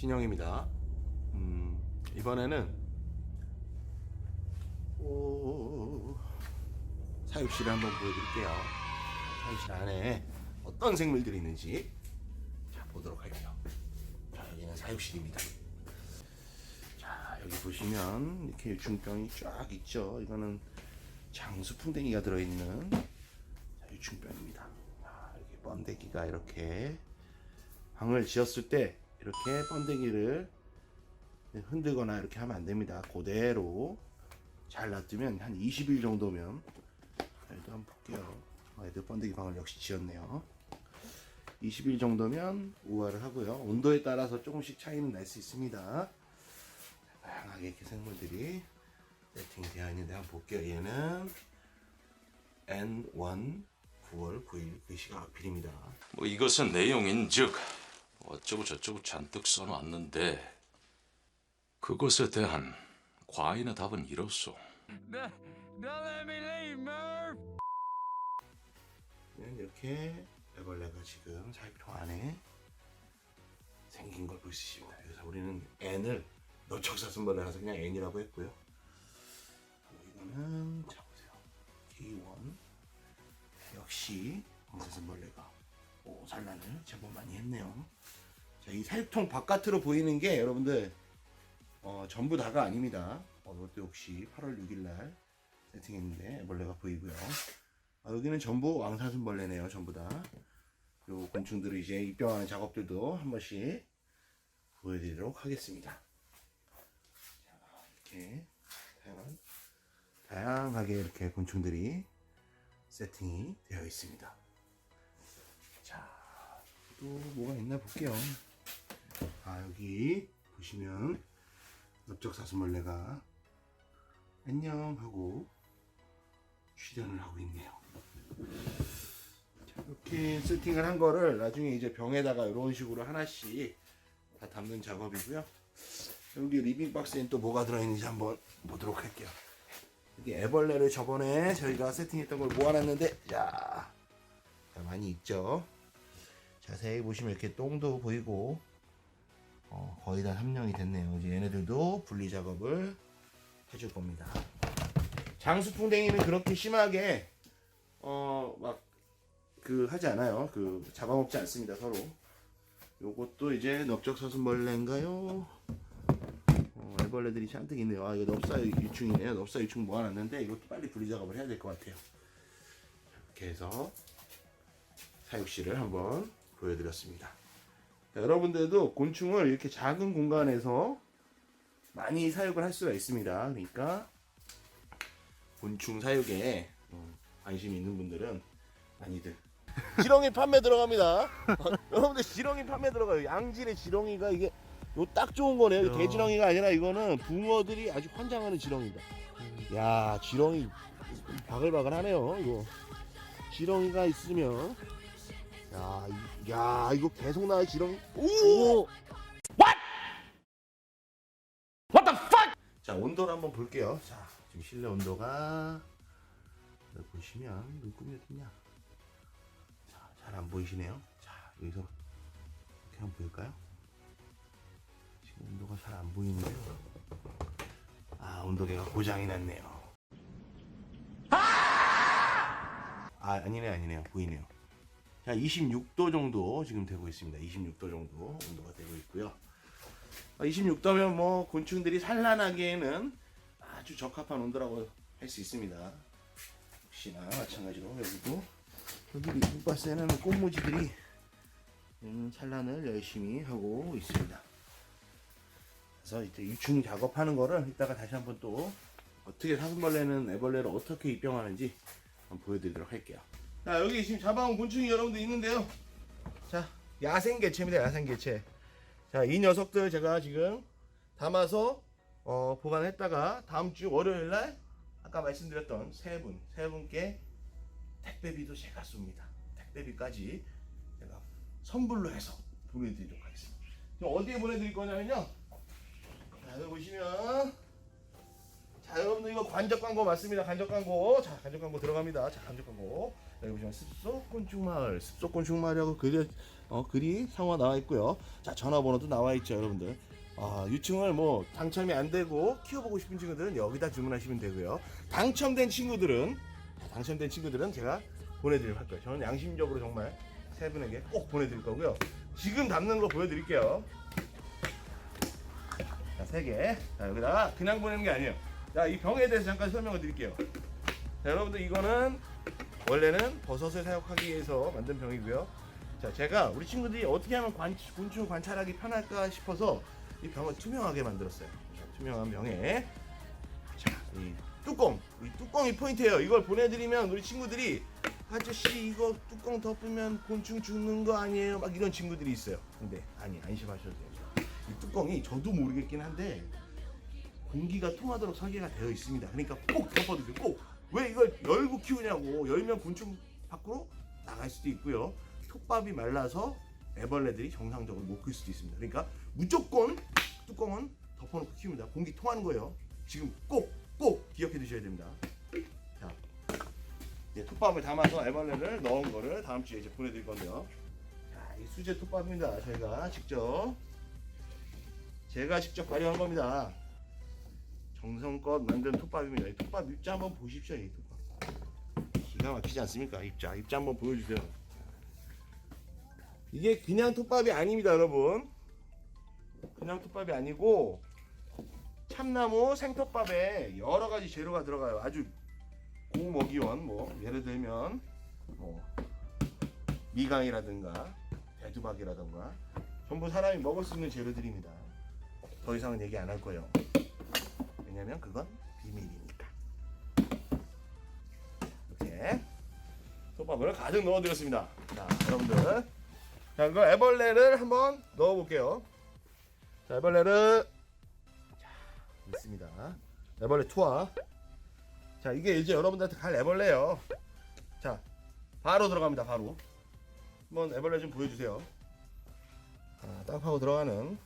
신영입니다. 음, 이번에는 오, 사육실을 한번 보여드릴게요. 사육실 안에 어떤 생물들이 있는지 자, 보도록 할게요. 자, 여기는 사육실입니다. 자, 여기 보시면 이렇게 유충병이 쫙 있죠. 이거는 장수풍뎅이가 들어있는 자, 유충병입니다. 자, 이렇게 번데기가 이렇게 방을 지었을 때 이렇게 번데기를 흔들거나 이렇게 하면 안 됩니다. 그대로 잘 놔두면 한 20일 정도면 자, 얘도 한번 볼게요. 아, 얘도 번데기 방을 역시 지었네요. 20일 정도면 우화를 하고요. 온도에 따라서 조금씩 차이는 날 수 있습니다. 다양하게 이렇게 생물들이 세팅되어 있는데 한번 볼게요. 얘는 N1 9월 9일 글씨가 필입니다. 뭐 이것은 내용인 즉 어쩌고 저쩌고 잔뜩 써놨는데 그것에 대한 과인의 답은 이렇소. Merv. 네, 이렇게 애벌레가 지금 살표 안에 생긴 걸 볼 수 있습니다. 그래서 우리는 N을 너척사슴벌레라서 그냥 N이라고 했고요. 이거는 자 보세요. K1 역시 황사슴벌레가 오 산란을 제법 많이 했네요. 자, 이 사육통 바깥으로 보이는 게 여러분들 어, 전부 다가 아닙니다. 어, 이것도 역시 8월 6일 날 세팅했는데 애벌레가 보이고요. 아, 여기는 전부 왕사슴벌레네요, 전부 다. 그리고 곤충들을 이제 입병하는 작업들도 한 번씩 보여드리도록 하겠습니다. 자, 이렇게 다양한, 다양하게 이렇게 곤충들이 세팅이 되어 있습니다. 자, 또 뭐가 있나 볼게요. 아, 여기 보시면 넓적사슴벌레가 안녕 하고 휴전을 하고 있네요. 자, 이렇게 세팅을 한 거를 나중에 이제 병에다가 이런 식으로 하나씩 다 담는 작업이고요. 여기 리빙 박스엔 또 뭐가 들어있는지 한번 보도록 할게요. 여기 애벌레를 저번에 저희가 세팅했던 걸 모아놨는데, 자, 자, 많이 있죠. 자세히 보시면 이렇게 똥도 보이고, 어, 거의 다 함량이 됐네요. 이제 얘네들도 분리 작업을 해줄 겁니다. 장수풍뎅이는 그렇게 심하게 어 막 그 하지 않아요. 그 잡아먹지 않습니다 서로. 요것도 이제 넓적사슴벌레인가요? 어, 애벌레들이 잔뜩 있네요. 아 이거 넙사 유충이네요. 넙사 유충 모아놨는데 이것도 빨리 분리 작업을 해야 될 것 같아요. 이렇게 해서 사육실을 한번 보여드렸습니다. 자, 여러분들도 곤충을 이렇게 작은 공간에서 많이 사육을 할 수가 있습니다. 그러니까 곤충 사육에 음, 관심 있는 분들은 많이들 지렁이 판매 들어갑니다. 어, 여러분들 지렁이 판매 들어가요. 양질의 지렁이가 이게 요 딱 좋은 거네요. 이거 대지렁이가 아니라 이거는 붕어들이 아주 환장하는 지렁이다. 야 지렁이 바글바글하네요. 이거 지렁이가 있으면 야, 이- 야 이거 계속 나와 지렁이. 오! 자 온도를 한번 볼게요. 자 지금 실내 온도가 여기 보시면 눈금이 어딨냐? 자잘 안 보이시네요. 자 여기서 이렇게 한번 보일까요? 지금 온도가 잘 안 보이는데요. 아 온도계가 고장이 났네요. 아 아니네 아니네요 보이네요. 자 26도 정도 지금 되고 있습니다. 26도 정도 온도가 되고 있고요. 26도면 뭐 곤충들이 산란하기에는 아주 적합한 온도라고 할 수 있습니다. 역시나 마찬가지로 여기도 여기 리빙바스에는 꽃무지들이 음, 산란을 열심히 하고 있습니다. 그래서 이제 유충 작업하는 거를 이따가 다시 한번 또 어떻게 사슴벌레는 애벌레를 어떻게 입병하는지 한번 보여드리도록 할게요. 자 여기 지금 잡아온 곤충이 여러분들 있는데요. 자 야생 개체입니다. 야생 개체. 자, 이 녀석들 제가 지금 담아서 어, 보관했다가 다음 주 월요일 날 아까 말씀드렸던 세 분, 세 분께 택배비도 제가 쏩니다. 택배비까지 제가 선불로 해서 보내드리도록 하겠습니다. 어디에 보내드릴 거냐면요. 자, 여기 보시면 자 여러분들 이거 관적 광고 맞습니다. 관적 광고. 자 관적 광고 들어갑니다. 자 관적 광고. 여기 보시면 습속곤충 마을, 습속곤충 마을이라고 글이 어 글이 상호가 나와 있고요. 자 전화번호도 나와 있죠, 여러분들. 아 유충을 뭐 당첨이 안 되고 키워보고 싶은 친구들은 여기다 주문하시면 되고요. 당첨된 친구들은 당첨된 친구들은 제가 할 거예요. 저는 양심적으로 정말 세 분에게 꼭 보내드릴 거고요. 지금 담는 거 보여드릴게요. 자, 세 개. 자, 여기다가 그냥 보내는 게 아니에요. 자, 이 병에 대해서 잠깐 설명을 드릴게요. 자, 여러분들 이거는 원래는 버섯을 사육하기 위해서 만든 병이고요. 자, 제가 우리 친구들이 어떻게 하면 관, 곤충 관찰하기 편할까 싶어서 이 병을 투명하게 만들었어요. 자, 투명한 병에 자, 이 뚜껑, 이 뚜껑이 포인트예요. 이걸 보내드리면 우리 친구들이 아저씨 이거 뚜껑 덮으면 곤충 죽는 거 아니에요? 막 이런 친구들이 있어요. 근데 아니 안심하셔도 돼요. 이 뚜껑이 저도 모르겠긴 한데 공기가 통하도록 설계가 되어 있습니다. 그러니까 꼭 덮어두세요. 꼭. 왜 이걸 열고 키우냐고. 열면 곤충 밖으로 나갈 수도 있고요. 톱밥이 말라서 애벌레들이 정상적으로 못 클 수도 있습니다. 그러니까 무조건 뚜껑은 덮어놓고 키웁니다. 공기 통하는 거예요. 지금 꼭, 꼭 기억해 두셔야 됩니다. 자, 이제 톱밥을 담아서 애벌레를 넣은 거를 다음 주에 이제 보내드릴 건데요. 자, 이 수제 톱밥입니다. 저희가 직접 제가 직접 발효한 겁니다. 정성껏 만든 톱밥입니다. 이 톱밥 입자 한번 보십시오. 이 톱밥 기가 막히지 않습니까? 입자 입자 한번 보여주세요. 이게 그냥 톱밥이 아닙니다, 여러분. 그냥 톱밥이 아니고 참나무 생톱밥에 여러 가지 재료가 들어가요. 아주 고먹이원 뭐 예를 들면 뭐 미강이라든가 대두박이라든가 전부 사람이 먹을 수 있는 재료들입니다. 더 이상은 얘기 안 할 거예요. 왜냐면 그건 비밀이니까. 이렇게 톱밥을 가득 넣어드렸습니다. 자, 여러분들. 자, 이거 애벌레를 한번 넣어볼게요. 자, 애벌레를 자, 있습니다. 애벌레 투하. 자, 이게 이제 여러분들한테 갈 애벌레예요. 자, 바로 들어갑니다. 바로. 한번 애벌레 좀 보여주세요. 아, 딱 하고 들어가는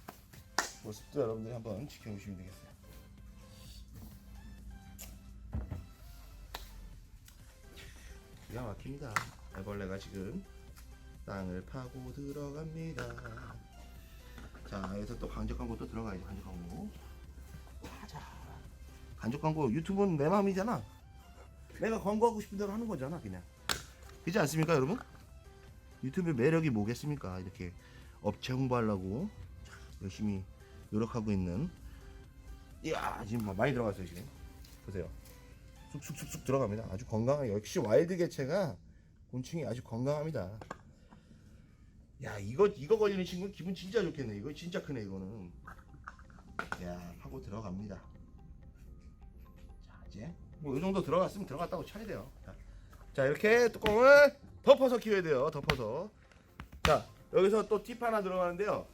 모습도 여러분들이 한번 지켜보시면 되겠어요. 기가 막힙니다. 애벌레가 지금 땅을 파고 들어갑니다. 자, 여기서 또 간접 광고 또 들어가야죠. 간접 광고. 자, 간접 광고 유튜브는 내 마음이잖아. 내가 광고하고 싶은 대로 하는 거잖아, 그냥. 그렇지 않습니까, 여러분? 유튜브의 매력이 뭐겠습니까? 이렇게 업체 홍보하려고 열심히 노력하고 있는. 이야, 지금 막 많이 들어갔어요, 지금. 보세요. 쑥쑥쑥쑥 들어갑니다. 아주 건강한 역시 와일드 개체가 곤충이 아주 건강합니다. 야 이거 이거 걸리는 친구 는 기분 진짜 좋겠네. 이거 진짜 크네 이거는. 야 하고 들어갑니다. 자 이제 뭐이 정도 들어갔으면 들어갔다고 쳐야 돼요. 자, 자 이렇게 뚜껑을 덮어서 키워야 돼요. 덮어서. 자 여기서 또 팁 하나 들어가는데요.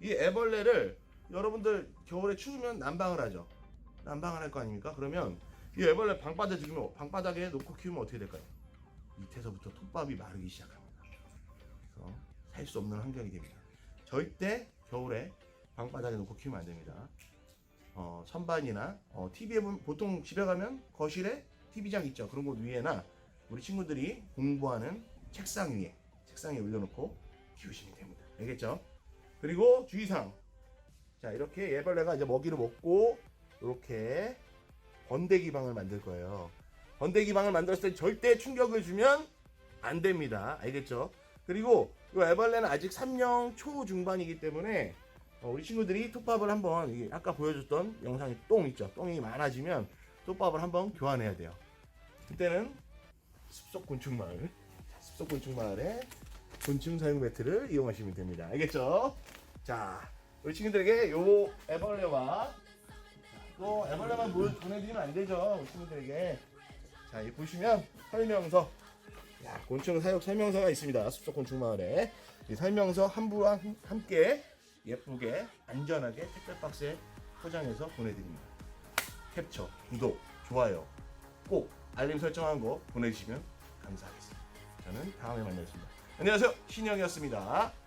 이 애벌레를 여러분들 겨울에 추우면 난방을 하죠. 난방을 할 거 아닙니까? 그러면 이 애벌레 방바닥에 방바닥에 놓고 키우면 어떻게 될까요? 밑에서부터 톱밥이 마르기 시작합니다. 그래서 살 수 없는 환경이 됩니다. 절대 겨울에 방바닥에 놓고 키우면 안 됩니다. 어, 선반이나 어, TV에 보면 보통 집에 가면 거실에 TV장 있죠. 그런 곳 위에나 우리 친구들이 공부하는 책상 위에 책상에 올려놓고 키우시면 됩니다. 알겠죠? 그리고 주의사항. 자 이렇게 애벌레가 이제 먹이를 먹고 이렇게 번데기 방을 만들 거예요. 번데기 방을 만들었을 때 절대 충격을 주면 안 됩니다. 알겠죠? 그리고 이 애벌레는 아직 3령 초중반이기 때문에 어, 우리 친구들이 톱밥을 한번 아까 보여줬던 영상에 똥 있죠? 똥이 많아지면 톱밥을 한번 교환해야 돼요. 그때는 숲속 곤충 마을, 숲속 곤충 마을에 곤충 사용 매트를 이용하시면 됩니다. 알겠죠? 자, 우리 친구들에게 요 애벌레와 또 애벌레만 보여 보내드리면 안 되죠, 우리 친구들에게. 자, 이 보시면 설명서, 야, 곤충 사육 설명서가 있습니다. 숲속 곤충 마을에 이 설명서 한 부와 함- 함께 예쁘게 안전하게 택배 박스에 포장해서 보내드립니다. 캡처, 구독, 좋아요, 꼭 알림 설정한 거 보내주시면 감사하겠습니다. 저는 다음에 만나겠습니다. 안녕하세요, 신영이었습니다.